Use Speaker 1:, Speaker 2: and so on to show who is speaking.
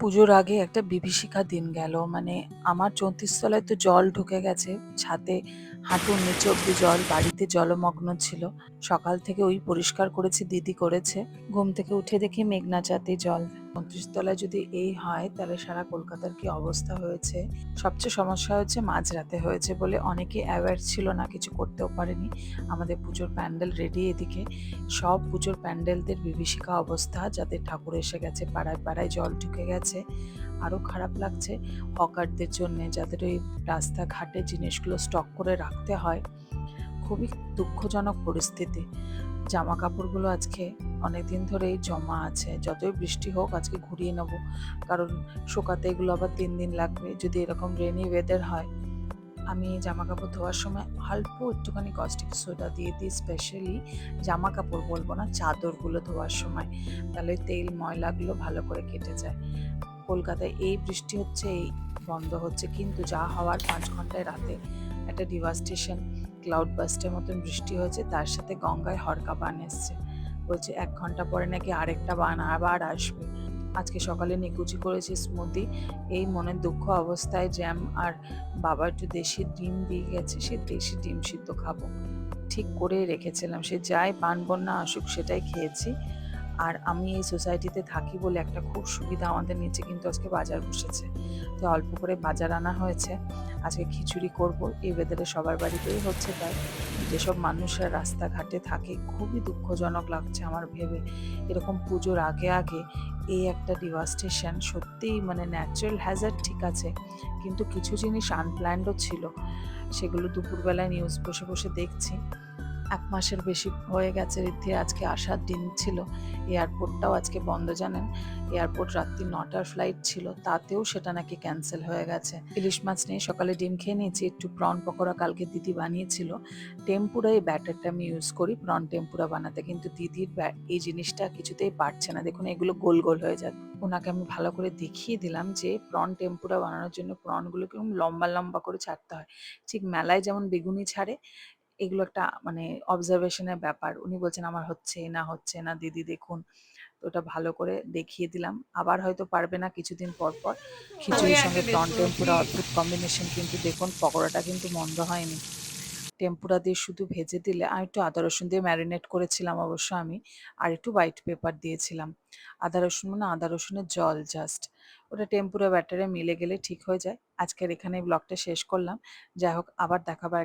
Speaker 1: পুজোর আগে একটা বিভীষিকা দিন গেল। মানে আমার চৌত্রিশ তলায় তো জল ঢুকে গেছে, ছাতে হাঁটুর নিচে অব্দি জল, বাড়িতে জলমগ্ন ছিল। সকাল থেকে ওই পরিষ্কার করেছে, দিদি করেছে। ঘুম থেকে উঠে দেখি মেঘনা চাতে জল। চৌত্রিশ তলায় যদি এই হয়, তাহলে সারা কলকাতার কি অবস্থা হয়েছে? সবচেয়ে সমস্যা হচ্ছে মাঝরাতে হয়েছে বলে অনেকে অ্যাওয়ার ছিল না, কিছু করতেও পারেনি। আমাদের পুজোর প্যান্ডেল রেডি এদিকে। সব পুজোর প্যান্ডেলদের বিভীষিকা অবস্থা যাদের ঠাকুর এসে গেছে, পাড়ায় পাড়ায় জল ঢুকে গেছে। আরও খারাপ লাগছে হকারদের জন্য, যাদের ওই রাস্তাঘাটে জিনিসগুলো স্টক করে রাখতে হয় খুবই দুঃখজনক পরিস্থিতি। জামা কাপড়গুলো আজকে অনেক দিন ধরেই জমা আছে। যতই বৃষ্টি হোক আজকে ঘুরিয়ে নেব। কারণ শুকাতে এগুলো আবার তিন দিন লাগবে। যদি এরকম রেনি ওয়েদার হয়, আমি জামা কাপড় ধোয়ার সময় অল্প একটুখানি কস্টিক সোডা দিয়ে দিই। স্পেশালি জামা কাপড় বলব না, চাদরগুলো ধোয়ার সময়। তাহলে তেল, ময়লাগুলো ভালো করে কেটে যায়। কলকাতায় এই বৃষ্টি হচ্ছে, এই বন্ধ হচ্ছে। কিন্তু যা হওয়ার পাঁচ ঘন্টায় রাতে একটা ডিভাস্টেশন ক্লাউড বাস্টের মতন বৃষ্টি হয়েছে, তার সাথে গঙ্গায় হরকা বান এসছে। বলছে এক ঘণ্টা পরে নাকি আরেকটা বান আবার আসবে। আজকে সকালে নিকুচি করেছি স্মুদি এই মনের দুঃখ অবস্থায় জ্যাম আর বাবা একটু দেশি ডিম দিয়ে গেছে, সে দেশি ডিম সিদ্ধ খাব। ঠিক করে রেখেছিলাম। সে যাই বান বন্যা আসুক, সেটাই খেয়েছি। আর আমি এই সোসাইটিতে থাকি বলে একটা খুব সুবিধা আমাদের নিচে কিন্তু আজকে বাজার বসেছে। তো অল্প করে বাজার আনা হয়েছে। আজকে খিচুড়ি করব। এই ওয়েদারে সবার বাড়িতেই হচ্ছে তাই। যেসব মানুষরা রাস্তাঘাটে থাকে, খুবই দুঃখজনক লাগছে আমার ভেবে। এরকম পুজোর আগে আগে এই একটা ডিভাস্টেশন সত্যিই মানে ন্যাচারাল হ্যাজার্ড ঠিক আছে। কিন্তু কিছু জিনিস আনপ্ল্যান্ডও ছিল। সেগুলো দুপুরবেলায় নিউজ বসে বসে দেখছি। এক মাসের বেশি হয়ে গেছে ঋদ্ধি, আজকে আসার দিন ছিল। এয়ারপোর্টটাও আজকে বন্ধ, জানেন? এয়ারপোর্ট রাত্রি নটার ফ্লাইট ছিল, তাতেও সেটা নাকি ক্যান্সেল হয়ে গেছে। ইলিশ মাছ নিয়ে সকালে ডিম খেয়ে নিয়েছি, একটু প্রন পকোড়া কালকে দিদি বানিয়েছিল। টেম্পুরা এই ব্যাটারটা আমি ইউজ করি প্রন টেম্পুরা বানাতে, কিন্তু দিদির এই জিনিসটা কিছুতেই পারছে না। দেখুন, এগুলো গোল গোল হয়ে যাচ্ছে ওনাকে আমি ভালো করে দেখিয়ে দিলাম যে প্রন টেম্পুরা বানানোর জন্য প্রনগুলো কীরকম লম্বা লম্বা করে ছাড়তে হয়। ঠিক মেলায় যেমন বেগুনি ছাড়ে এগুলো একটা মানে অবজারভেশনের ব্যাপার। উনি বলছেন আমার হচ্ছে না হচ্ছে না দিদি দেখুন। তো ওটা ভালো করে দেখিয়ে দিলাম। আবার হয়তো পারবে না কিছুদিন পর পর। খিচুড়ির সঙ্গে প্রন টেম্পুরা অদ্ভুত কম্বিনেশন কিন্তু দেখুন পকোড়াটা কিন্তু মন্দ হয়নি। টেম্পুরা দিয়ে শুধু ভেজে দিলে আর একটু আদা রসুন দিয়ে ম্যারিনেট করেছিলাম অবশ্য আমি আর একটু হোয়াইট পেপার দিয়েছিলাম। আদা রসুন মানে আদা রসুনের জল জাস্ট ওটা টেম্পুরা ব্যাটারে মিলে গেলে ঠিক হয়ে যায়। আজকের এখানে ব্লগটা শেষ করলাম। যাই হোক আবার দেখাবার